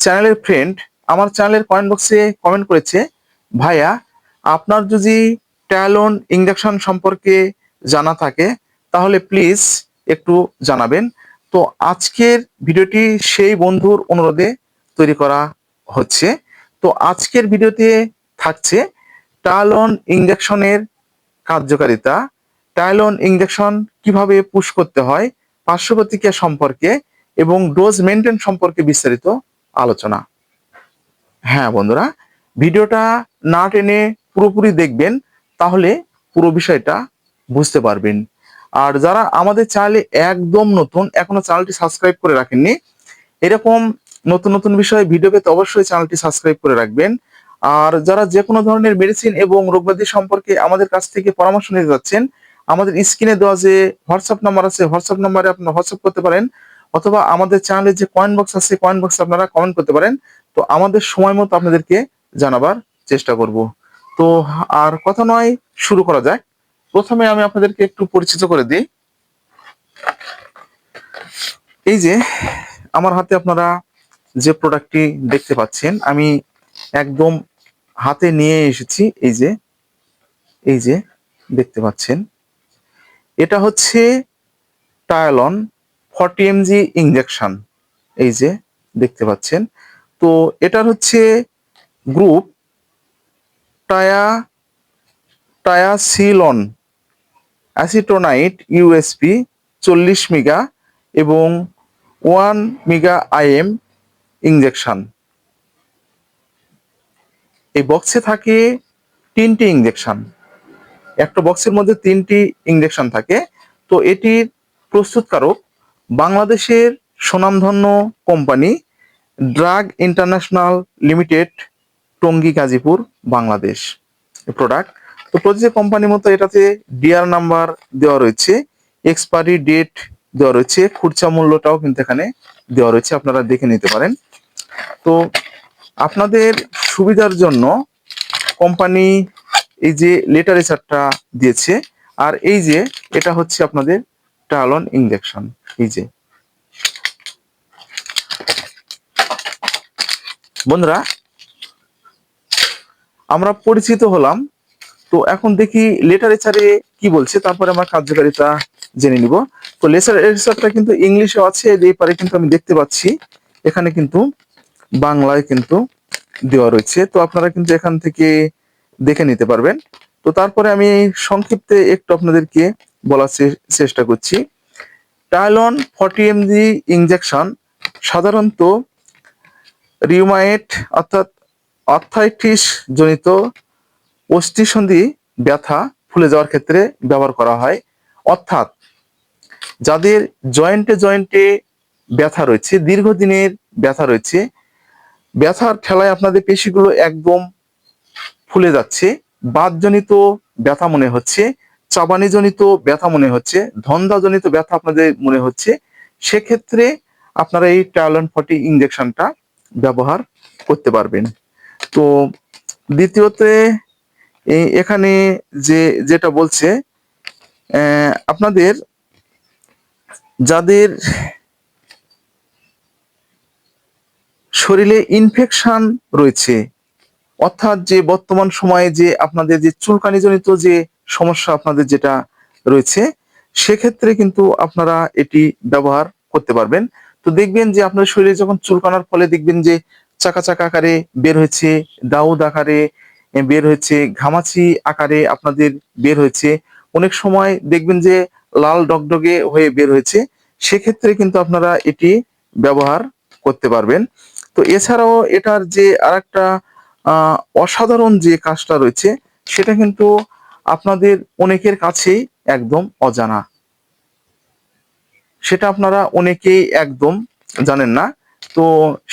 চ্যানেলের ফ্রেন্ড আমার চ্যানেলের কমেন্ট বক্সে কমেন্ট করেছে, ভাইয়া, আপনার যদি ট্যালন ইঞ্জেকশন সম্পর্কে জানা থাকে, তাহলে প্লিজ একটু জানাবেন। তো আজকের ভিডিওটি সেই বন্ধুর অনুরোধে তৈরি করা হচ্ছে। তো আজকের ভিডিওতে থাকছে টালন ইঞ্জেকশনের কার্যকারিতা টাইলন ইঞ্জেকশন কীভাবে পুশ করতে হয় পার্শ্ব প্রতিক্রিয়া সম্পর্কে এবং ডোজ মেনটেন সম্পর্কে বিস্তারিত। আলোচনা। হ্যাঁ বন্ধুরা, ভিডিওটা না টেনে পুরোপুরি দেখবেন, তাহলে পুরো বিষয়টা বুঝতে পারবেন। আর যারা আমাদের চ্যানেলে একদম নতুন, এখনও চ্যানেলটি সাবস্ক্রাইব করে রাখেননি, এরকম নতুন নতুন বিষয়ে ভিডিও পেতে অবশ্যই চ্যানেলটি সাবস্ক্রাইব করে রাখবেন। আর যারা যে কোনো ধরনের মেডিসিন এবং রোগব্যাধি সম্পর্কে আমাদের কাছ থেকে পরামর্শ নিতে যাচ্ছেন, আমাদের স্ক্রিনে দেওয়া যে হোয়াটসঅ্যাপ নাম্বার আছে হোয়াটসঅ্যাপ নাম্বারে আপনারা হোয়াটসঅ্যাপ করতে পারেন। অথবা আমাদের চ্যানেলে যে কয়েন বক্স আছে কয়েন বক্সে আপনারা কমেন্ট করতে পারেন। তো আমাদের সময় মতো আপনাদেরকে জানাবার চেষ্টা করব। তো আর কথা নয়, শুরু করা যাক। প্রথমে আমি আপনাদেরকে একটু পরিচিত করে দিই। এই যে, আমার হাতে আপনারা যে প্রোডাক্টটি দেখতে পাচ্ছেন, আমি একদম হাতে নিয়ে এসেছি। এই যে এই যে, দেখতে পাচ্ছেন। এটা হচ্ছে টায়ালন ফর্টি এমজি ইঞ্জেকশন এই যে দেখতে পাচ্ছেন। তো এটার হচ্ছে গ্রুপ টায়া, টায়াসিলন, অ্যাসিটোনাইট ইউএসপি চল্লিশ মিগা এবং ওয়ান মিগা আইএম ইঞ্জেকশন এই বক্সে থাকে তিনটি ইঞ্জেকশন একটা বক্সের মধ্যে তিনটি ইঞ্জেকশন থাকে। তো এটির প্রস্তুতকারক বাংলাদেশের সুনামধন্য company drug international limited, Tongi, Gazipur, Bangladesh product তো প্রতিটি কোম্পানির মতো এটাতে ডিআর নাম্বার দেওয়া রয়েছে এক্সপায়ারি ডেট দেওয়া রয়েছে, খুচরা মূল্যটাও কিন্তু এখানে দেওয়া রয়েছে, আপনারা দেখে নিতে পারেন। তো আপনাদের সুবিধার জন্য কোম্পানি এই যে লেটারেচারটা দিয়েছে, আর এই যে এটা হচ্ছে আপনাদের টালন ইঞ্জেকশন এই যে। বন্ধুরা, আমরা পরিচিত হলাম, তো এখন দেখি লেটারেচারে কি বলছে, তারপরে আমার কার্যকারিতা জেনে নিব। তো লেটারেচারটা কিন্তু ইংলিশে আছে, এই পারে কিন্তু আমি দেখতে পাচ্ছি। এখানে কিন্তু বাংলায় কিন্তু দেওয়া রয়েছে, তো আপনারা কিন্তু এখান থেকে দেখে নিতে পারবেন। তো তারপরে আমি সংক্ষিপ্তে একটু আপনাদেরকে বলার চেষ্টা করছি। টাইলন ফর্টি এমজি ইঞ্জেকশন সাধারণত রিউমায়েট অর্থাৎ অর্থাইটিস জনিত অস্থিসন্ধি ব্যথা ফুলে যাওয়ার ক্ষেত্রে ব্যবহার করা হয়। অর্থাৎ যাদের জয়েন্টে জয়েন্টে ব্যথা রয়েছে, দীর্ঘদিনের ব্যথা রয়েছে, ব্যথার ঠেলায় আপনাদের পেশিগুলো একদম ফুলে যাচ্ছে বাদজনিত ব্যথা মনে হচ্ছে চাবানিজনিত ব্যথা মনে হচ্ছে, ধন্দাজনিত ব্যথা আপনাদের মনে হচ্ছে, সেক্ষেত্রে আপনারা এই টায়ালন ফর্টি ইঞ্জেকশনটা ব্যবহার করতে পারবেন। তো দ্বিতীয়তে এখানে যে, যেটা বলছে আপনাদের যাদের শরীরে ইনফেকশন রয়েছে, অর্থাৎ যে বর্তমান সময়ে যে আপনাদের যে চুলকানিজনিত যে সমস্যা আপনাদের যেটা রয়েছে, সেক্ষেত্রে কিন্তু আপনারা এটি ব্যবহার করতে পারবেন। তো দেখবেন যে আপনার শরীরে যখন চুলকানোর ফলে দেখবেন যে চাকা চাকা আকারে বের হয়েছে, দাউদ আকারে বের হয়েছে, ঘামাচি আকারে আপনাদের বের হয়েছে। অনেক সময় দেখবেন যে লাল ডগডগে হয়ে বের হয়েছে। সেক্ষেত্রে কিন্তু আপনারা এটি ব্যবহার করতে পারবেন। তো এছাড়াও এটার যে আর একটা অসাধারণ যে কাজটা রয়েছে, সেটা কিন্তু আপনাদের অনেকের কাছেই একদম অজানা। সেটা আপনারা অনেকেই একদম জানেন না। তো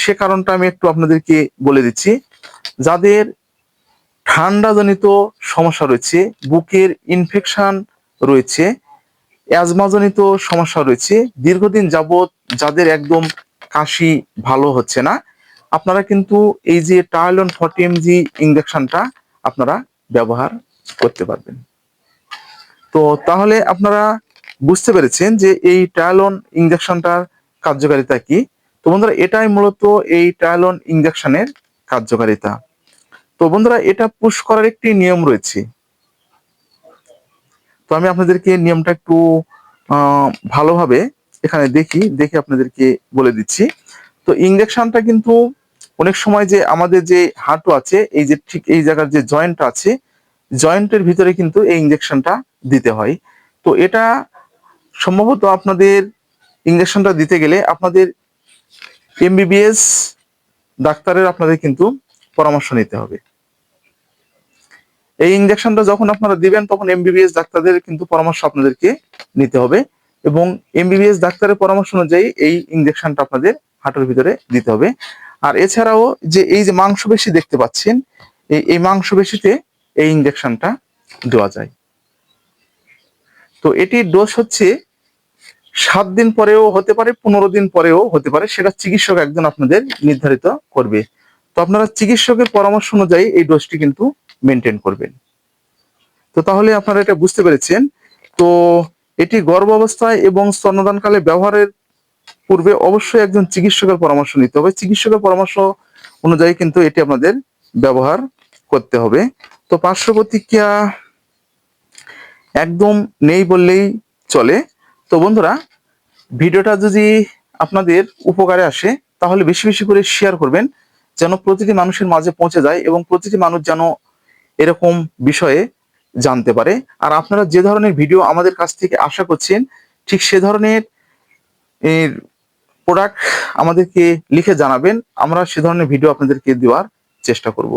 সে কারণটা আমি একটু আপনাদেরকে বলে দিচ্ছি। যাদের ঠান্ডাজনিত সমস্যা রয়েছে, বুকের ইনফেকশন রয়েছে অ্যাজমাজনিত সমস্যা রয়েছে, দীর্ঘদিন যাবৎ যাদের একদম কাশি ভালো হচ্ছে না, আপনারা কিন্তু এই যে টাইলন ফর্টি এমজি ইঞ্জেকশনটা আপনারা ব্যবহার করতে পারবেন। তো তাহলে আপনারা বুঝতে পেরেছেন যে এই টায়ালন ইঞ্জেকশনটার কার্যকারিতা কি। তো বন্ধুরা, এটাই মূলত এই ট্রায়ালন ইঞ্জেকশনের কার্যকারিতা। তো বন্ধুরা, এটা পুশ করার একটি নিয়ম রয়েছে। তো আমি আপনাদেরকে নিয়মটা একটু ভালোভাবে এখানে দেখি, দেখে আপনাদেরকে বলে দিচ্ছি। তো ইঞ্জেকশনটা কিন্তু অনেক সময় যে আমাদের যে হাঁটু আছে, এই যে ঠিক এই জায়গার যে জয়েন্ট আছে জয়েন্টের ভিতরে কিন্তু এই ইঞ্জেকশনটা দিতে হয়। তো এটা সম্ভবত আপনাদের ইঞ্জেকশনটা দিতে গেলে আপনাদের এমবিবিএস ডাক্তারের আপনাদের কিন্তু পরামর্শ নিতে হবে। এই ইঞ্জেকশনটা যখন আপনারা দিবেন, তখন এমবিবিএস ডাক্তারদের কিন্তু পরামর্শ আপনাদেরকে নিতে হবে এবং এমবিবিএস ডাক্তারের পরামর্শ অনুযায়ী এই ইঞ্জেকশনটা আপনাদের হাঁটুর ভিতরে দিতে হবে। আর এছাড়াও যে এই যে মাংসপেশি দেখতে পাচ্ছেন এই মাংসপেশিতে এই ইঞ্জেকশনটা দেওয়া যায়। তো এটির ডোজ হচ্ছে সাত দিন পরেও হতে পারে, পনেরো দিন পরেও হতে পারে, সেটা চিকিৎসক একজন আপনাদের নির্ধারিত করবে। তো আপনারা চিকিৎসকের পরামর্শ অনুযায়ী এই ডোজটি কিন্তু মেনটেন করবেন। তো তাহলে আপনারা এটা বুঝতে পেরেছেন। তো এটি গর্ভ অবস্থায় এবং স্তন্যদানকালে ব্যবহারের পূর্বে অবশ্যই একজন চিকিৎসকের পরামর্শ নিতে হবে। চিকিৎসকের পরামর্শ অনুযায়ী কিন্তু এটি আপনাদের ব্যবহার করতে হবে। তো পার্শ্ব প্রতিক্রিয়া একদম নেই বললেই চলে। তো বন্ধুরা, ভিডিওটা যদি আপনাদের উপকারে আসে, তাহলে বেশি বেশি করে শেয়ার করবেন, যেন প্রতিটি মানুষের মাঝে পৌঁছে যায় এবং প্রতিটি মানুষ যেন এরকম বিষয়ে জানতে পারে। আর আপনারা যে ধরনের ভিডিও আমাদের কাছ থেকে আশা করছেন, ঠিক সে ধরনের প্রোডাক্ট আমাদেরকে লিখে জানাবেন। আমরা সে ধরনের ভিডিও আপনাদেরকে দেওয়ার চেষ্টা করব।